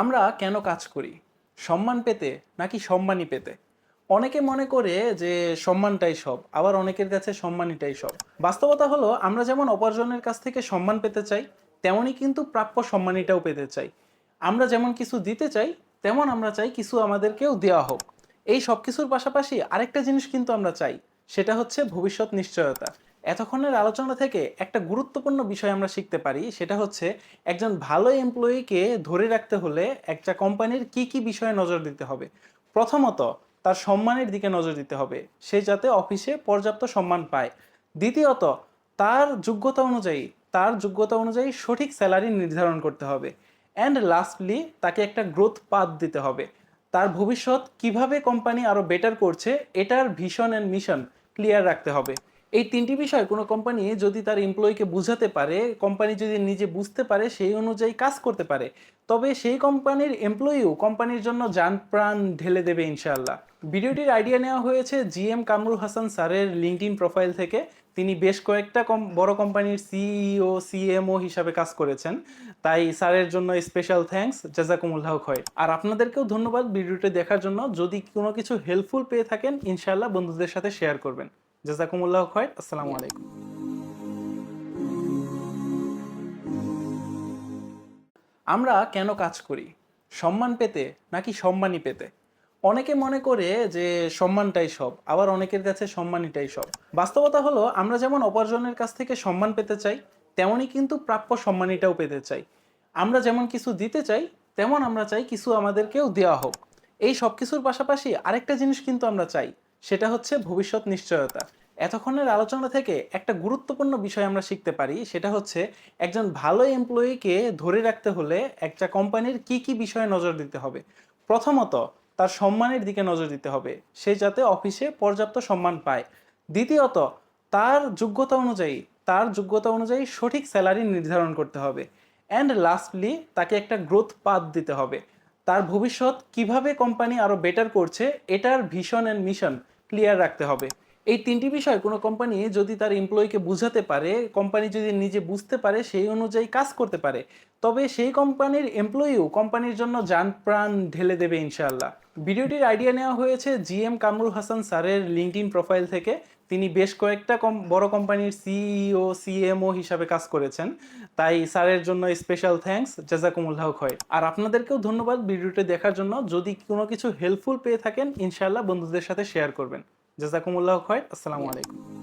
আমরা কেন কাজ করি? সম্মান পেতে নাকি সম্মানই পেতে? অনেকে মনে করে যে সম্মানটাই সব, আবার অনেকের কাছে সম্মানইটাই সব। বাস্তবতা হলো, আমরা যেমন অপরজনের কাছ থেকে সম্মান পেতে চাই, তেমনই কিন্তু প্রাপ্য সম্মানীটাও পেতে চাই। আমরা যেমন কিছু দিতে চাই, তেমন আমরা চাই কিছু আমাদেরকেও দেওয়া হোক। এই সব কিছুর পাশাপাশি আরেকটা জিনিস কিন্তু আমরা চাই, সেটা হচ্ছে ভবিষ্যৎ নিশ্চয়তা। এতক্ষণের আলোচনা থেকে একটা গুরুত্বপূর্ণ বিষয় আমরা শিখতে পারি, সেটা হচ্ছে একজন ভালো এমপ্লয়িকে ধরে রাখতে হলে একটা কোম্পানির কি কি বিষয়ে নজর দিতে হবে। প্রথমত, তার সম্মানের দিকে নজর দিতে হবে, সে যাতে অফিসে পর্যাপ্ত সম্মান পায়। দ্বিতীয়ত, তার যোগ্যতা অনুযায়ী, তার যোগ্যতা অনুযায়ী সঠিক স্যালারি নির্ধারণ করতে হবে। অ্যান্ড লাস্টলি তাকে একটা গ্রোথ পাথ দিতে হবে। তার ভবিষ্যৎ কীভাবে কোম্পানি আরও বেটার করছে, এটার ভিশন অ্যান্ড মিশন ক্লিয়ার রাখতে হবে। এই তিনটি বিষয় কোনো কোম্পানি যদি তার এমপ্লয়িকে বুঝাতে পারে কোম্পানি যদি নিজে বুঝতে পারে, সেই অনুযায়ী কাজ করতে পারে। তবে সেই কোম্পানির এমপ্লয়িও কোম্পানির জন্য যান প্রাণ ঢেলে দেবে ইনশাআল্লাহ। ভিডিওটির আইডিয়া নেওয়া হয়েছে জিএম কামরুল হাসান স্যারের লিঙ্কড প্রোফাইল থেকে। তিনি বেশ কয়েকটা কম বড় কোম্পানির সিইও সিএমও হিসাবে কাজ করেছেন। তাই স্যারের জন্য স্পেশাল থ্যাঙ্কস জাজাকুমুল্লাহ খয় আর আপনাদেরকেও ধন্যবাদ ভিডিওটি দেখার জন্য। যদি কোনো কিছু হেল্পফুল পেয়ে থাকেন, ইনশাআল্লাহ বন্ধুদের সাথে শেয়ার করবেন। জাজাকুমুল্লাহ খয় আসসালামু আলাইকুম। আমরা কেন কাজ করি? সম্মান পেতে নাকি সম্মানই পেতে? অনেকে মনে করে যে সম্মানটাই সব আবার অনেকের কাছে সম্মানইটাই সব। বাস্তবতা হলো আমরা যেমন অপরজনের কাছ থেকে সম্মান পেতে চাই তেমনই কিন্তু প্রাপ্য সম্মানীটাও পেতে চাই। আমরা যেমন কিছু দিতে চাই তেমন আমরা চাই কিছু আমাদেরকেও দেওয়া হোক। এই সব কিছুর পাশাপাশি আরেকটা জিনিস কিন্তু আমরা চাই সেটা হচ্ছে ভবিষ্যৎ নিশ্চয়তা। এতক্ষণের আলোচনা থেকে একটা গুরুত্বপূর্ণ বিষয় আমরা শিখতে পারি, সেটা হচ্ছে একজন ভালো এমপ্লয়িকে ধরে রাখতে হলে একটা কোম্পানির কি কি বিষয়ে নজর দিতে হবে। প্রথমত, তার সম্মানের দিকে নজর দিতে হবে, সে যাতে অফিসে পর্যাপ্ত সম্মান পায়। দ্বিতীয়ত, তার যোগ্যতা অনুযায়ী, তার যোগ্যতা অনুযায়ী সঠিক স্যালারি নির্ধারণ করতে হবে। অ্যান্ড লাস্টলি, তাকে একটা গ্রোথ পাথ দিতে হবে। তার ভবিষ্যৎ কীভাবে কোম্পানি আরও বেটার করছে, এটার ভিশন অ্যান্ড মিশন ক্লিয়ার রাখতে হবে। এই তিনটি বিষয় কোনো কোম্পানি যদি তার এমপ্লয়িকে বুঝাতে পারে কোম্পানি যদি নিজে বুঝতে পারে, সেই অনুযায়ী কাজ করতে পারে। তবে সেই কোম্পানির এমপ্লয়িও কোম্পানির জন্য যান প্রাণ ঢেলে দেবে ইনশাআল্লাহ। ভিডিওটির আইডিয়া নেওয়া হয়েছে জিএম কামরুল হাসান স্যারের লিঙ্কড প্রোফাইল থেকে। তিনি বেশ কয়েকটা কম বড় কোম্পানির সিইও সিএমও হিসাবে কাজ করেছেন। তাই স্যারের জন্য স্পেশাল থ্যাঙ্কস জাজাকুমুল্লাহ খয়। আর আপনাদেরকেও ধন্যবাদ ভিডিওটি দেখার জন্য। যদি কোনো কিছু হেল্পফুল পেয়ে থাকেন, ইনশাআল্লাহ বন্ধুদের সাথে শেয়ার করবেন। জাজাকুমুল্লাহ খয় আসসালামু আলাইকুম।